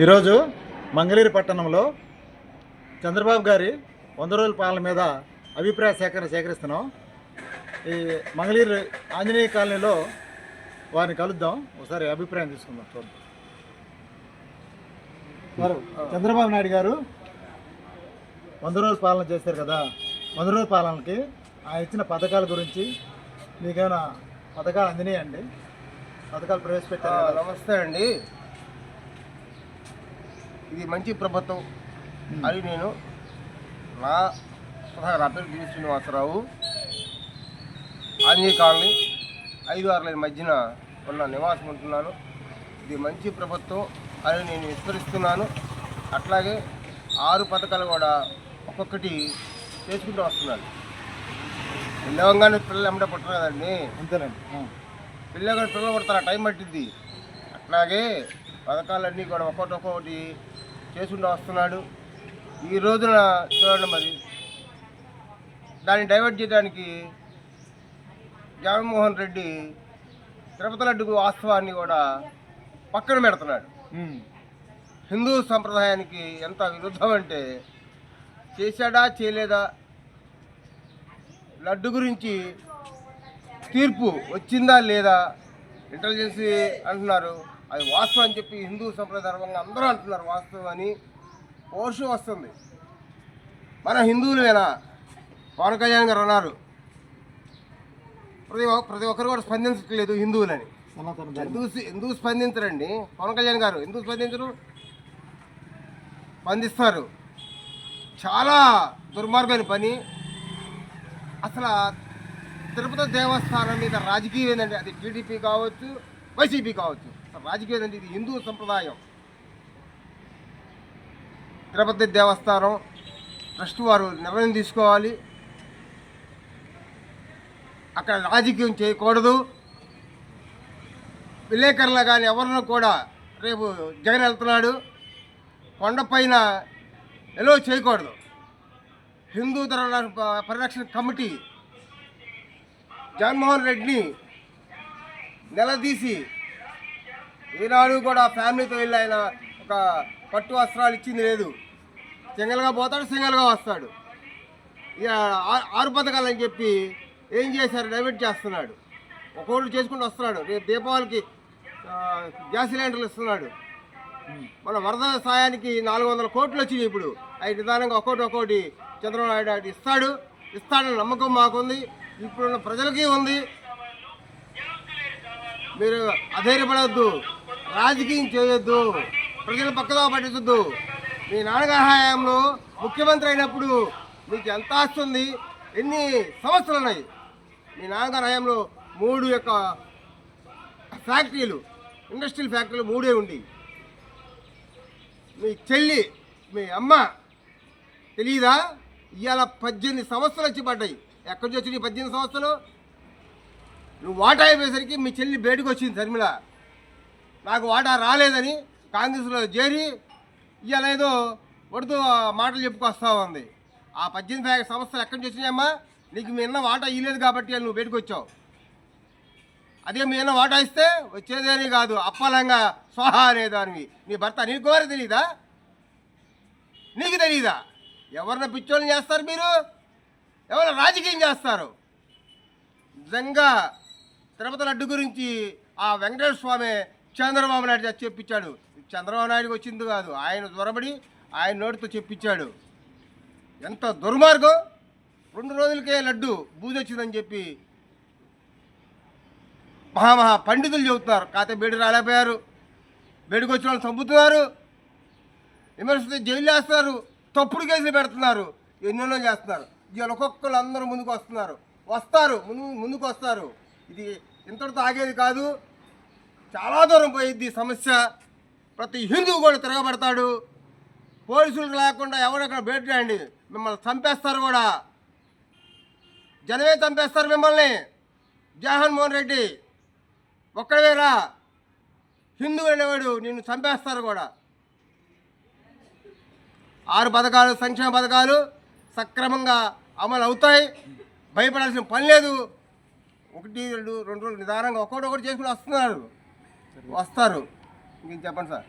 ఈరోజు మంగళగిరి పట్టణంలో చంద్రబాబు గారి వంద రోజుల పాలన మీద అభిప్రాయ సేకరణ సేకరిస్తున్నాం. ఈ మంగళగిరి ఆంజనేయ కాలనీలో వారిని కలుద్దాం. ఒకసారి అభిప్రాయం తీసుకుందాం. చూద్దాం. వారు చంద్రబాబు నాయుడు గారు వంద రోజుల పాలన చేశారు కదా. వంద రోజుల పాలనకి ఆయన ఇచ్చిన పథకాల గురించి మీకేమైనా పథకాలు అందినాయండి? పథకాలు ప్రవేశపెట్టారు? నమస్తే అండి. ఇది మంచి ప్రభుత్వం. అని నేను నా నా పేరు డి శ్రీనివాసరావు ఆంజనేయ కాలనీ ఐదు ఆరు లైన్ మధ్యన ఉన్న నివాసం ఉంటున్నాను. ఇది మంచి ప్రభుత్వం. అని నేను విస్మరిస్తున్నాను. అట్లాగే ఆరు పథకాలు కూడా ఒక్కొక్కటి చేసుకుంటూ వస్తున్నాను. లేవంగానే పిల్లలు ఎమ్మటే పుట్టరు కదండి. అంతేనండి. పిల్లగా పిల్లలు పడతారు. టైం పట్టింది అట్లాగే పథకాలన్నీ కూడా ఒక్కొక్కటి ఒక్కొక్కటి చేసుకుంటూ వస్తున్నాడు. ఈ రోజున చూడండి మరి దాన్ని డైవర్ట్ చేయడానికి జగన్మోహన్ రెడ్డి తిరుపతి లడ్డుకు వాస్తవాన్ని కూడా పక్కన పెడుతున్నాడు. హిందూ సంప్రదాయానికి ఎంత విరుద్ధం అంటే చేశాడా చేయలేదా? లడ్డు గురించి తీర్పు వచ్చిందా లేదా? ఇంటెలిజెన్సీ అంటున్నారు. అది వాస్తవం అని చెప్పి హిందూ సంప్రదాయంగా అందరూ అంటున్నారు వాస్తవం అని. పోషం వస్తుంది. మన హిందువులేనా? పవన్ కళ్యాణ్ గారు అన్నారు. ప్రతి ప్రతి ఒక్కరు కూడా స్పందించట్లేదు హిందువులని. ఎందుకు ఎందుకు స్పందించరండి. పవన్ కళ్యాణ్ గారు ఎందుకు స్పందించరు? స్పందిస్తారు. చాలా దుర్మార్గమైన పని. అసలు తిరుపతి దేవస్థానం మీద రాజకీయం ఏంటంటే అది టీడీపీ కావచ్చు వైసీపీ కావచ్చు. రాజకీయం ఏంటంటే ఇది హిందూ సంప్రదాయం. తిరుపతి దేవస్థానం ట్రస్ట్ వారు నిర్ణయం తీసుకోవాలి. అక్కడ రాజకీయం చేయకూడదు. విలేకరులు కానీ ఎవరినో కూడా రేపు జగన్ వెళ్తున్నాడు. కొండపైన ఎలో చేయకూడదు. హిందూ ధర్మ పరిరక్షణ కమిటీ జగన్మోహన్ రెడ్డిని నిలదీసి ఈనాడు కూడా ఫ్యామిలీతో వెళ్ళి ఆయన ఒక పట్టు వస్త్రాలు ఇచ్చింది లేదు. సింగల్గా పోతాడు సింగల్గా వస్తాడు. ఇక ఆరు పథకాలు అని చెప్పి ఏం చేశారు? డైవర్ట్ చేస్తున్నాడు. ఒక్కొక్కటి చేసుకుంటూ వస్తున్నాడు. రేపు దీపావళికి గ్యాస్ సిలిండర్లు ఇస్తున్నాడు. మన వరద సాయానికి నాలుగు వందల కోట్లు వచ్చినాయి ఇప్పుడు. అవి నిదానంగా ఒక్కోటి ఒక్కోటి చంద్రబాబు నాయుడు ఇస్తాడు. ఇస్తాడని నమ్మకం మాకుంది. ఇప్పుడున్న ప్రజలకి ఉంది. మీరు అధైర్యపడవద్దు. రాజకీయం చేయొద్దు. ప్రజల పక్కదో పట్టించొద్దు. మీ నాన్నగారి హయాంలో ముఖ్యమంత్రి అయినప్పుడు మీకు ఎంత వస్తుంది ఎన్ని సంవత్సరాలు ఉన్నాయి? మీ నాన్నగారి హయాంలో మూడు యొక్క ఫ్యాక్టరీలు ఇండస్ట్రియల్ ఫ్యాక్టరీలు మూడే ఉండి. మీ చెల్లి మీ అమ్మ తెలియదా ఇవాళ పద్దెనిమిది సంవత్సరాలు వచ్చి పడ్డాయి. ఎక్కడి నుంచి వచ్చినాయి పద్దెనిమిది సంవత్సరాలు? నువ్వు వాటా అయిపోయేసరికి మీ చెల్లి బయటకు వచ్చింది శర్మిల నాకు వాటా రాలేదని కాంగ్రెస్లో చేరి ఇవాళ ఏదో వడుతూ మాటలు చెప్పుకొస్తా ఉంది. ఆ పద్దెనిమిది ఫ్యా- సంవత్సరాలు ఎక్కడి నుంచి వచ్చినాయమ్మా? నీకు మీ అన్న వాటా ఇవ్వలేదు కాబట్టి నువ్వు బయటకు వచ్చావు. అదే మీ అన్న వాటా ఇస్తే వచ్చేదేని కాదు అప్పలంగా స్వాహా అనేదానివి. నీ భర్త నీకు వారు తెలీదా? నీకు తెలీదా? ఎవరిని పిచ్చోళ్ళని చేస్తారు మీరు? ఎవరు రాజకీయం చేస్తారు? నిజంగా తిరుపతి లడ్డు గురించి ఆ వెంకటేశ్వర స్వామి చంద్రబాబు నాయుడు చేత చెప్పించాడు. చంద్రబాబు నాయుడుకి వచ్చింది కాదు ఆయన దొరబడి ఆయన నోటితో చెప్పించాడు. ఎంత దుర్మార్గం! రెండు రోజులకే లడ్డు బూజొచ్చిందని చెప్పి మహామహా పండితులు చెబుతున్నారు. కాకపోతే బేడి రాలేకపోయారు. బేడికి వచ్చిన వాళ్ళు చంపుతున్నారు. విమర్శిస్తే జైలు వేస్తున్నారు తప్పుడు కేసులు పెడుతున్నారు. ఎన్నెన్నో చేస్తున్నారు. ఇవాళ ఒక్కొక్కరు అందరూ ముందుకు వస్తున్నారు. వస్తారు. ముందు ముందుకు వస్తారు. ఇది ఇంతటితో ఆగేది కాదు. చాలా దూరం పోయిద్ది సమస్య. ప్రతి హిందువు కూడా తిరగబడతాడు. పోలీసులు లేకుండా ఎవరెక్కడ బయటండి మిమ్మల్ని చంపేస్తారు కూడా. జనమే చంపేస్తారు మిమ్మల్ని. జగన్మోహన్ రెడ్డి. ఒక్కడవేరా హిందువు అనేవాడు నిన్ను చంపేస్తారు కూడా. ఆరు పథకాలు సంక్షేమ పథకాలు సక్రమంగా అమలు అవుతాయి. భయపడాల్సిన పని లేదు. ఒకటి రెండు రెండు రోజులు నిదానంగా ఒక్కొక్కటి ఒకటి చేసుకుని వస్తున్నారు. వస్తారు. ఇంకేం చెప్పండి సార్?